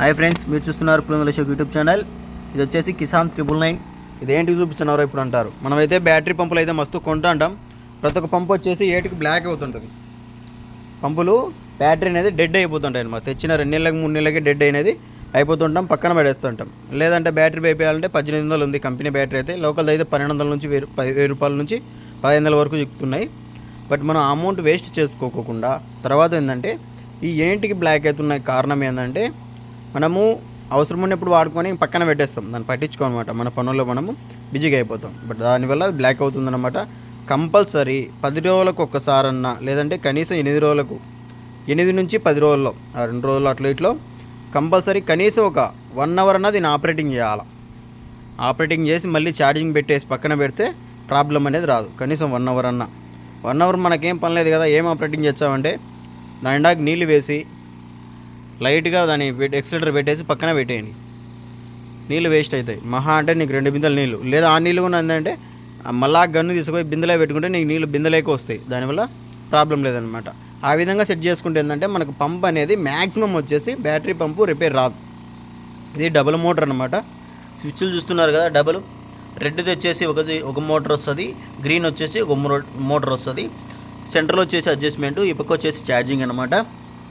Hi friends మీరు చూస్తున్నారు పులిందల షోక్ YouTube channel ఇది వచ్చేసి కిసాన్ త్రిబుల్ నైన్. ఇది ఏంటి ఇప్పుడు అంటారు. మనమైతే బ్యాటరీ పంపులు అయితే మస్తు కొంటుంటాం ప్రతి ఒక్క పంపు వచ్చేసి ఏటికి బ్లాక్ అవుతుంటుంది. పంపులు బ్యాటరీ అనేది డెడ్ అయిపోతుంటాయి. అనమాట తెచ్చిన రెండు నెలలకు మూడు నెలలకి డెడ్ అనేది అయిపోతుంటాం పక్కన పడేస్తుంటాం. లేదంటే బ్యాటరీ వేయాలంటే పద్దెనిమిది వందలు ఉంది కంపెనీ బ్యాటరీ అయితే. లోకల్ అయితే పన్నెండు వందల నుంచి వెయ్యి పది వెయ్యి రూపాయల నుంచి పదిహేను వందల వరకు చిక్కుతున్నాయి. బట్ మనం అమౌంట్ వేస్ట్ చేసుకోకుండా తర్వాత ఏంటంటే ఈ ఏంటికి బ్లాక్ అవుతున్న కారణం ఏంటంటే మనము అవసరం ఉన్నప్పుడు వాడుకొని పక్కన పెట్టేస్తాం. దాన్ని పట్టించుకోనమాట మన పనుల్లో మనము బిజీగా అయిపోతాం. బట్ దానివల్ల అది బ్లాక్ అవుతుందన్నమాట కంపల్సరీ పది రోజులకు ఒక్కసారన్నా లేదంటే కనీసం ఎనిమిది రోజులకు ఎనిమిది నుంచి పది రోజుల్లో ఆ రెండు రోజులు అట్లా ఇట్లో కంపల్సరీ కనీసం ఒక వన్ అవర్ అన్నది దీన్ని ఆపరేటింగ్ చేయాలి. ఆపరేటింగ్ చేసి మళ్ళీ ఛార్జింగ్ పెట్టేసి పక్కన పెడితే ప్రాబ్లం అనేది రాదు. కనీసం వన్ అవర్ అన్న. వన్ అవర్ మనకేం పని లేదు కదా ఏం ఆపరేటింగ్ చేస్తామంటే దాని నీళ్ళు వేసి లైట్గా దాన్ని ఎక్సలేటర్ పెట్టేసి పక్కన పెట్టేయండి. నీళ్ళు వేస్ట్ అవుతాయి మహా అంటే నీకు రెండు బిందెలు నీళ్ళు లేదా ఆ నీళ్ళు కూడా ఏంటంటే మళ్ళా గన్ను తీసుకుపోయి బిందెలో పెట్టుకుంటే నీకు నీళ్ళు బిందెలేక వస్తాయి. దానివల్ల ప్రాబ్లం లేదనమాట ఆ విధంగా సెట్ చేసుకుంటే ఏంటంటే మనకు పంప్ అనేది మ్యాక్సిమం వచ్చేసి బ్యాటరీ పంపు రిపేర్ రాదు. ఇది డబుల్ మోటార్ అనమాట స్విచ్లు చూస్తున్నారు కదా డబుల్. రెడ్ది వచ్చేసి ఒక ఒక మోటార్ వస్తుంది. గ్రీన్ వచ్చేసి ఒక మోటార్ వస్తుంది. సెంటర్లో వచ్చేసి అడ్జస్ట్మెంట్ ఈ పక్క వచ్చేసి ఛార్జింగ్ అనమాట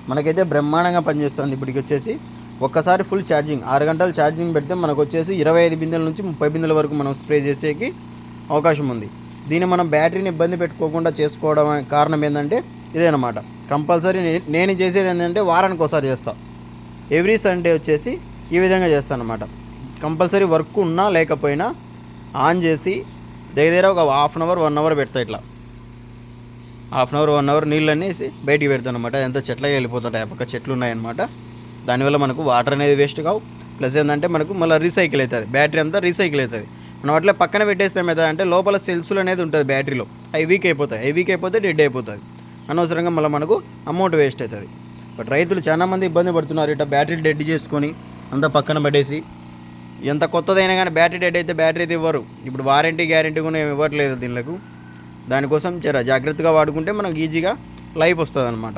మనకైతే బ్రహ్మాండంగా పనిచేస్తుంది. ఇప్పటికి వచ్చేసి ఒక్కసారి ఫుల్ ఛార్జింగ్ ఆరు గంటలు ఛార్జింగ్ పెడితే మనకు వచ్చేసి ఇరవై ఐదు బిందెల నుంచి ముప్పై బిందెల వరకు మనం స్ప్రే చేసేకి అవకాశం ఉంది. దీన్ని మనం బ్యాటరీని ఇబ్బంది పెట్టుకోకుండా చేసుకోవడం కారణం ఏంటంటే ఇదేనమాట కంపల్సరీ నే- నేను చేసేది ఏంటంటే వారానికి ఒకసారి చేస్తాను ఎవ్రీ సండే వచ్చేసి ఈ విధంగా చేస్తాను అనమాట కంపల్సరీ వర్క్ ఉన్నా లేకపోయినా ఆన్ చేసి దగ్గర దగ్గర ఒక half an hour one hour పెడతా ఇట్లా. Half an hour one hour నీళ్ళన్నీ వేసి బయటికి పెడతాను అనమాట ఎంత చెట్లకి వెళ్ళిపోతుంటాయి. ఆ పక్క చెట్లు ఉన్నాయన్నమాట దానివల్ల మనకు వాటర్ అనేది వేస్ట్ కావు. ప్లస్ ఏంటంటే మనకు మళ్ళీ రీసైకిల్ అవుతుంది. బ్యాటరీ అంతా రీసైకిల్ అవుతుంది. మనం అట్లా పక్కన పెట్టేస్తే ఏమవుతుంది అంటే లోపల సెల్స్లు అనేది ఉంటుంది బ్యాటరీలో. అవి వీక్ అయిపోతాయి. అవి వీక్ అయిపోతే డెడ్ అయిపోతుంది అనవసరంగా మళ్ళీ మనకు అమౌంట్ వేస్ట్ అవుతుంది. బట్ రైతులు చాలామంది ఇబ్బంది పడుతున్నారు. ఇట్లా బ్యాటరీ డెడ్ చేసుకొని అంతా పక్కన పడేసి. ఎంత కొత్తదైనా కానీ బ్యాటరీ డెడ్ అయితే బ్యాటరీ అయితే ఇవ్వరు. ఇప్పుడు వారంటీ గ్యారంటీ కూడా ఏమి ఇవ్వట్లేదు దీనికి దానికోసం జర జాగ్రత్తగా వాడుకుంటే మనకు ఈజీగా లైఫ్ వస్తుంది అనమాట